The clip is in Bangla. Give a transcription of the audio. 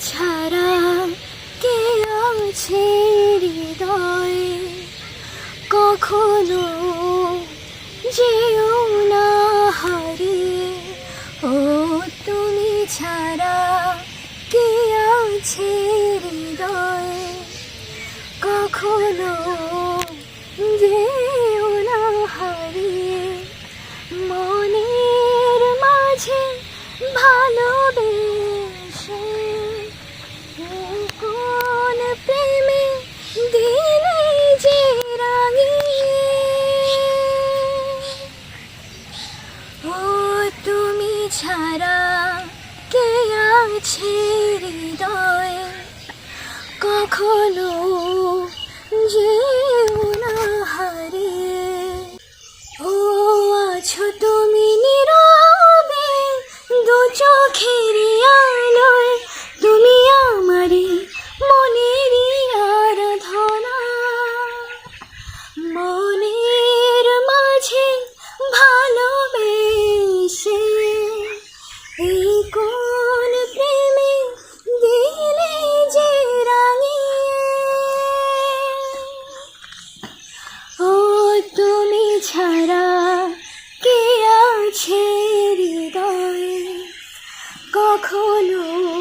ছাড়া কে আছে হৃদয়ে কখনো যেও না হারিয়ে ও, তুমি ছাড়া কে আছে হৃদয়ে কখনো যেও না হারিয়ে মনের মাঝে ভালোবেসে ও তুমি ছাড়া কে আছে হৃদয়? কখনো যেও না হারিয়ে। ও, আছো তুমি নীরবে দু চোখের you.